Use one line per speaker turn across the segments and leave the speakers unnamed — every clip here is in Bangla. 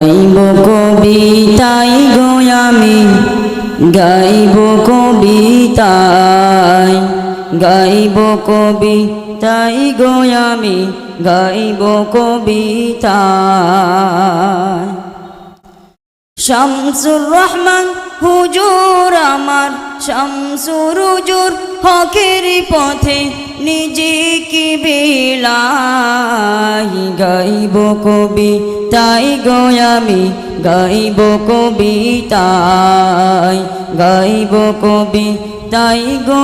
গাইব কবিতাই গো আমি, গাইব কবিতাই গাইব কবিতাই গো আমি, গাইব কবিতাই। শামসুর রহমান, হুজুর আমার, শামসুর হুজুর হকের পথে নিজে কি বেলাই গাইব কবি তাই গো আমি গাইব কবিতাই গাইব কবি তাই গো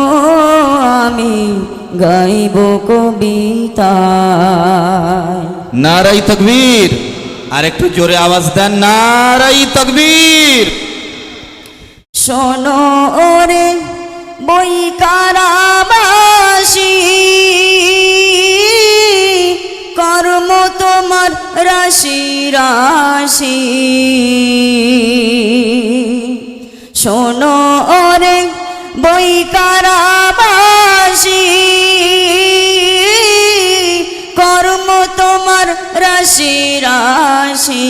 আমি গাইব কবিতাই
নারাই তকবীর। আর একটু জোরে আওয়াজ দেন নারাই তকবীর।
শোনো ওরে বই কারাবাসী। কর্ম তোমার রাশি রাশি। শোনো ওরে বই কারাবাসী। কর্ম তোমার রাশি রাশি।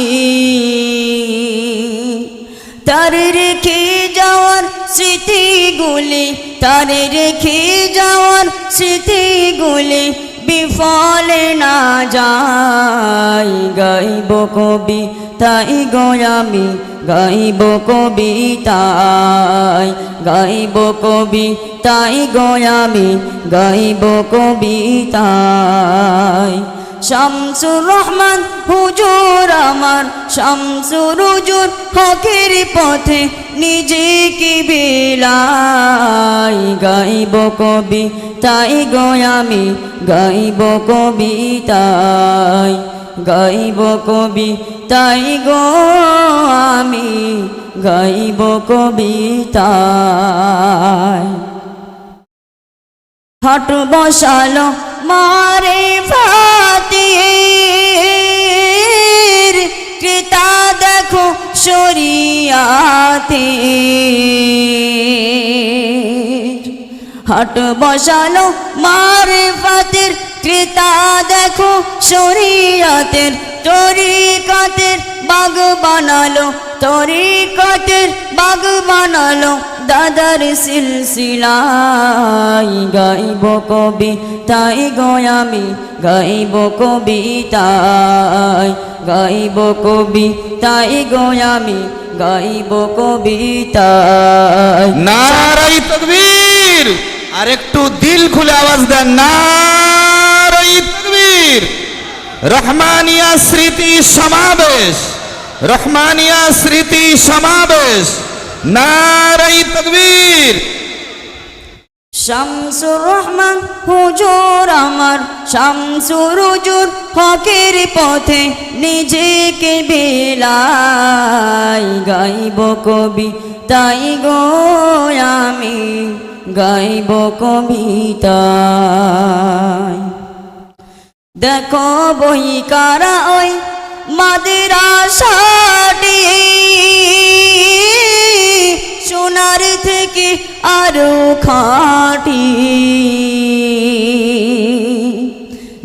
তার স্মৃতিগুলি তার রেখে যাওয়ার স্মৃতিগুলি বিফলে না যায়। গাইব কবি তাই গয়ামি গাইব কবিতাই গাইব কবি তাই গয়ামি গাইব কবিতাই শামসুর রহমান, হুজুর আমার। শামসুর হুজুর হকের পথে নিজেকে বেলাই? গাইব কবি তাই গয়ামি গাইব কবিতাই গাইব কবি তাই গো আমি, গাইব কবিতাই হাট বসালো মারে ফাতির কৃতা দেখো সরিয়াতে হাট বসালো মারে ফাতির কৃতা দেখো শরিয়াতের তরিকাতের বানালো তরিকাতের বাগ বানালো, দাদার সিলসিলাই গাইব কবি, তাই গয়ামি গাইব কবিতাই গাইব কবি, তাই গয়ামি গাইব কবিতাই
নারাই তকবীর আর একটু দিল খুলে আওয়াজ দেন। নারাই তকবীর, রহমানিয়া স্মৃতি সমাবেশ। রহমানিয়া স্মৃতি সমাবেশ। নারাই তকবীর।
শামসুর রহমান, হুজুর আমার। শামসুর হুজুর, হকের পথে নিজেকে বেলাই গাইব কবি। তাই গো আমি গাইব কবিতা দেখো বই কারা ওই মাদ্রাসাটি সোনার থেকে আরও খাটি।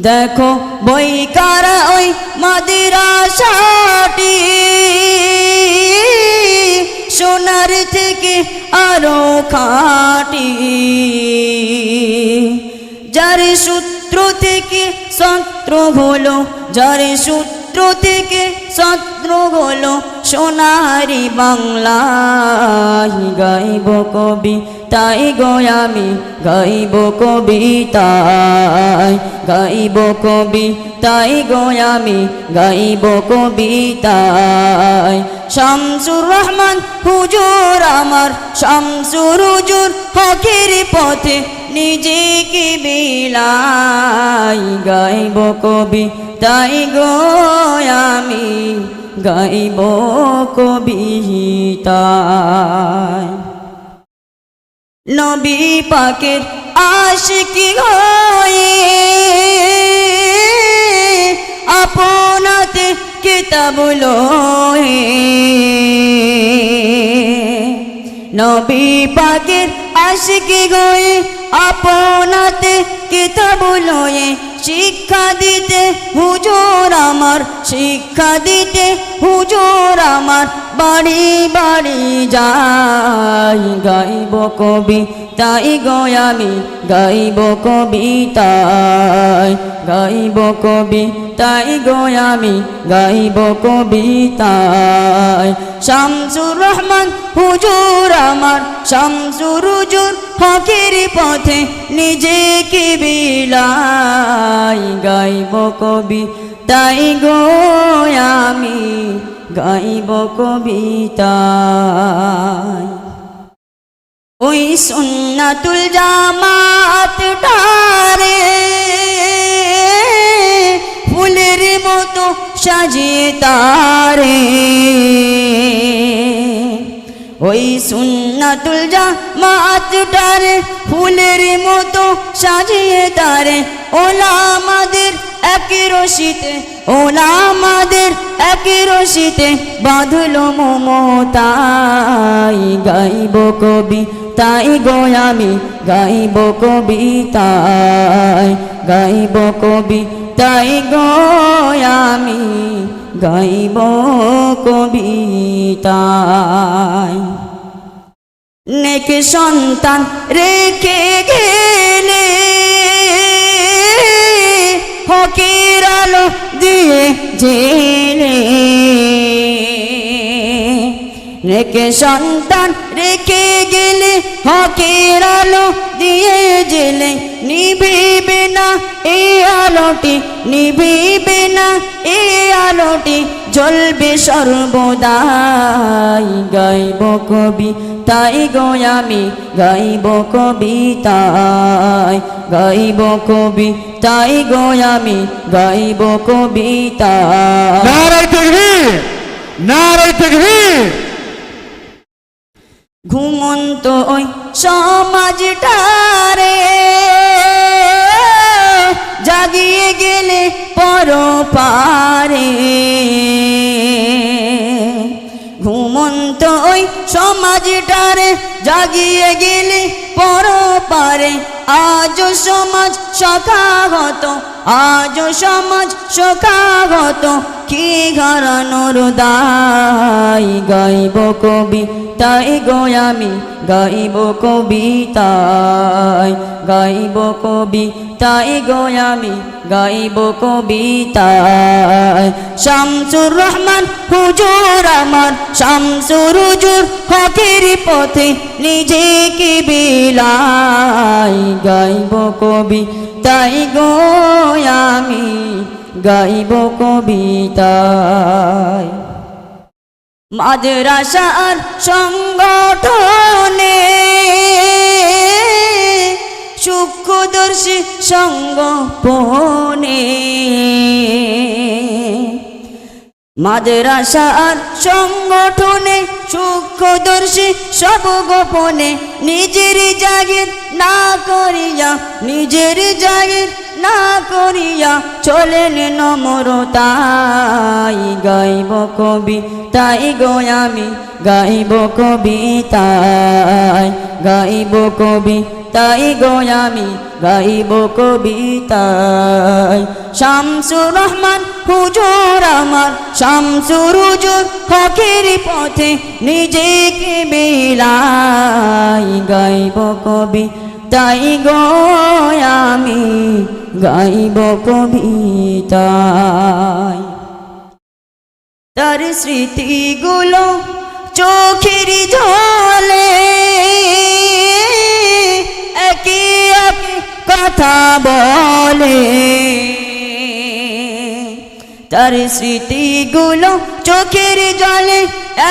দেখো বই কারা ওই মাদ্রাসাটি সোনার থেকে আরও খাটি। যার সূত্র থেকে সত্র হলো, যার সূত্র থেকে সত্র হলো সোনারি বাংলা গাইব কবি, তাই গয়ামি গাইব কবিতাই গাইব কবি, তাই গয়ামি গাইব কবিতাই শামসুর রহমান হুজুর আমার, শামসুর হুজুর হকের পথে, নিজেকে বিলাই গাইব কবি তাই গো আমি গাইব কবিতাই নবী পাকের আশিকি হয়ে আপনাতে কিতাব লয়ে। নবী পাকের আশিকি গয়ে আপনাতে শিক্ষা দিতে হুজুর আমার বাড়ি বাড়ি যাই। গাইব কবি, তাই গয়ামি গাইব কবিতায় গাইব কবি, তাই গয়ামি গাইব কবিতায় শামসুর রহমান হুজুর আমার, শামসুর হুজুর ফকির পথে নিজেকে বিলাই গাইব কবি তাই গয়ামি গাইব কবিতা ওই সুন্নাতুল জামাত টারে ফুলের মতো সাজিয়ে তারে। ওই সুন্নাতুল জামাত টারে ফুলের মতো সাজিয়ে তারে। ওলামাদের এক রশিতে ওলামাদের এক রশিতে বাঁধলো মমতাই গাইব কবি, তাই গয়ামি গাইব কবিতায় গাইব কবি, তাই গয়ামি গাইব কবিতায় নেক সন্তান রেখে গেলে ফকির আলো দিয়ে জেলে রেখে সন্তান রেখে গেলে হকের আলো দিয়ে জেলে। নিভিবে না এই আলোটি নিভিবে না এই আলোটি, জ্বলবে সর্বদাই। গাইব কবি তাই গয়ামি গাইব কবিতায় গাইব কবি তাই গো আমি গাইব কবিতা।
নারায় তকবীর নারায় তকবীর।
ঘুমন্ত ওই সমাজটারে জাগিয়ে গেলে পর সমাজটারে জাগিয়ে গেলি পর পারে আজ সমাজ সখাগত আজ সমাজ সখাগত। কি ঘরানোর দায় গাইব কবি, তাই গয়ামি গাইব কবিতায়, গাইব কবি তাই গয়ামি গাইব কবিতায়। শামসুর রহমান হুজুর আমার, শামসুর হুজুর হকের পথে নিজেকে বিলাই গাইব কবি তাই গয়ামি গাইব কবিতায়। মাদ্রাসার সংগঠনে সূক্ষ্মদর্শী সঙ্গপনে মাদ্রাসার সংগঠনে সূক্ষ্মদর্শী সব গোপনে নিজের জাগির না করিয়া নিজের জাগির না করিয়া চলেন নমরতাই গাইব কবি, তাই গয়ামি গাইব কবি, তাই গাইব কবি, তাই গয়ামি গাইব কবিতায় শামসুর রহমান হুজুর আমার, শামসুর হুজুর হকের পথে নিজেকে বিলাই গাইব কবি তাই গয়ামি গাইব কবিতায়। তার স্মৃতিগুলো চোখের জলে একে একে কথা বলে। তার স্মৃতিগুলো চোখের জলে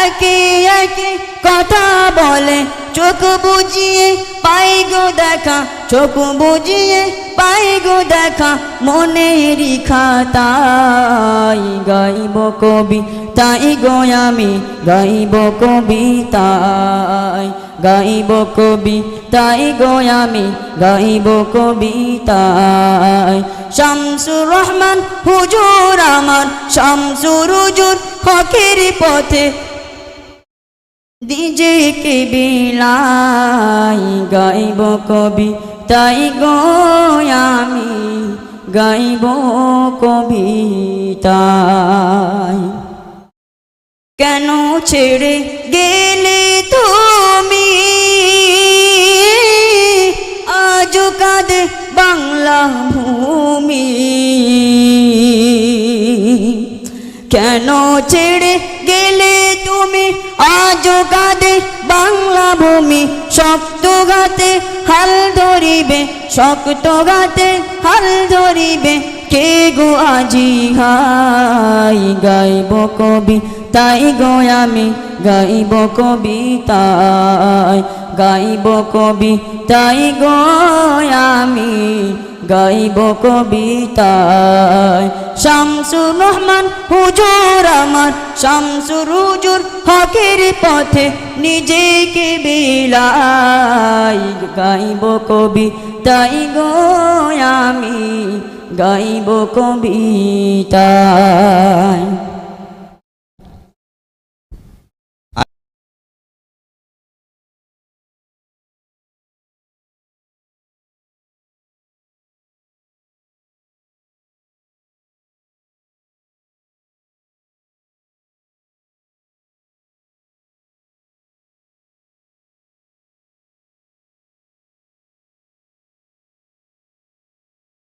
একে একে কথা বলে। চোখ বুঝিয়ে পাই গো দেখা, চোখ বুঝিয়ে পাই গো দেখা মনেরই খাতাই গাইব কবি তাই গয়ামি গাইব কবিতায়। গাইব কবি, তাই গয়ামি গাইব কবিতায় শামসুর রহমান, হুজুর আমার, শামসুর হুজুর হকের পথে। নিজেকে বিলাই গাইব কবি, তাই গয়ামি গাইব কবিতায় কেন ছেড়ে গেলে ছেড়ে গেলে তুমি আজ কাঁদে বাংলা ভূমি শক্ত গাতে হাল ধরিবে শক্ত গাতে হাল ধরিবে। কে গো আজি হাই গাইব কবি? তাই গো আমি গাইব কবিতায় গাইব কবি। তাই গো আমি গাইব কবিতায় শামসুর রহমান, হুজুর আমার। শামসুর, হুজুর, হকের পথে নিজেকে বিলাই। গাইব কবি, তাই গো আমি গাইব কবিতায়।